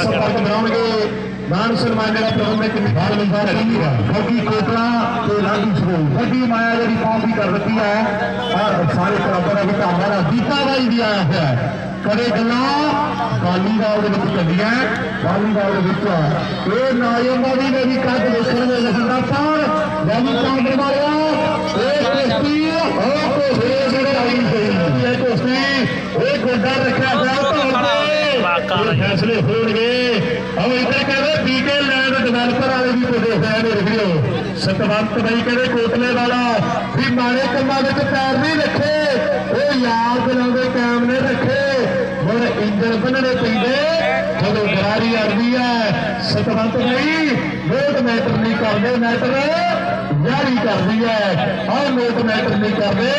ਸੰਪਰਕ ਬਣਾਉਣਗੇ ਮਾਨ ਸਨਮਾਨ ਜਿਹੜਾ ਪ੍ਰਬੰਧਕ ਨਿਭਾਣ ਲਈ ਬਾਹਰ ਗੱਡੀ ਕੋਟਲਾ ਤੇ ਲਾਡੀ ਸਰੋ ਵੱਡੀ ਮਾਇਆ ਜਿਹੜੀ ਕੌਮ ਦੀ ਕਰ ਦਿੱਤੀ ਹੈ ਔਰ ਸਾਰੇ ਕਲੱਬਾਂ ਦਾ ਵਿਧਾਨ ਦਾ ਦੀਪਾ ਬਾਈ ਵੀ ਆਇਆ ਹੋਇਆ ਹੈ ਕਦੇ ਗੱਲਾਂ ਵਾਲੀਬਾਲ ਦੇ ਵਿੱਚ ਚੱਲੀਆਂ ਵਾਲੀਬਾਲ ਦੇ ਵਿੱਚ ਇਹ ਨਾਇਮਾ ਵੀ ਮੇਰੀ ਕੱਦ ਦੇਖਣ ਦੇ ਲੱਗਦਾ ਪਰ ਵਾਲੀਬਾਲ ਦੇ ਮਾਰਿਆ ਇਹ ਕੁਸ਼ਤੀ ਉਹ ਕੋ ਜਿਹੜੇ ਆਈ ਗਈ ਇਹ ਕੁਸ਼ਤੀ ਇਹ ਗੋਡਾ ਰੱਖਿਆ ਗਿਆ ਫੈਸਲੇ ਹੋਣਗੇ। ਉਹ ਇੱਧਰ ਕਹਿੰਦੇ ਪੀਕੇ ਲੈਂਡ ਡਿਵੈਲਪਰ ਵਾਲੇ ਵੀ ਪੁੱਛੇ ਹੋਏ ਨੇ ਰਿਵਿਊ ਸਤਵੰਤ ਬਾਈ ਕਹਿੰਦੇ ਕੋਟਲੇ ਵਾਲਾ ਵੀ ਮਾੜੇ ਕੰਮਾਂ ਵਿੱਚ ਪੈਰ ਨਹੀਂ ਰੱਖੇ। ਉਹ ਯਾਰ ਦਿਲਾਉਂਦੇ ਕਾਇਮ ਨੇ ਰੱਖੇ। ਹੁਣ ਇੰਜਣ ਬੰਨਣੇ ਪੈਂਦੇ। ਜਦੋਂ ਗਰਾਰੀ ਅੜਦੀ ਹੈ ਸਤਵੰਤ ਬਾਈ ਨੋਟ ਮੈਟਰ ਨਹੀਂ ਕਰਦੇ ਮੈਟਰ ਯਾਰੀ ਕਰਦੀ ਹੈ ਆਹ ਨੋਟ ਮੈਟਰ ਨਹੀਂ ਕਰਦੇ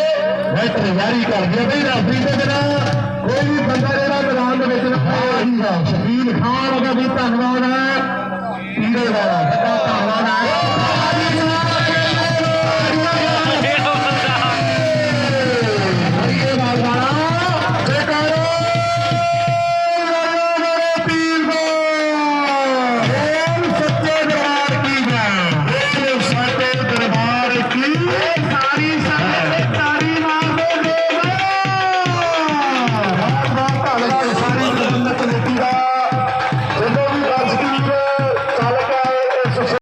ਮੈਟਰ ਯਾਰੀ ਕਰਦੀ ਹੈ ਬਈ ਰਾਬੀ ਦੇ ਬਿਨਾ ਕੋਈ ਵੀ ਬੰਦਾ ਜਿਹੜਾ ਮੈਦਾਨ ਖਾਨ ਦਾ ਵੀ ਧੰਨਵਾਦ ਹੈ।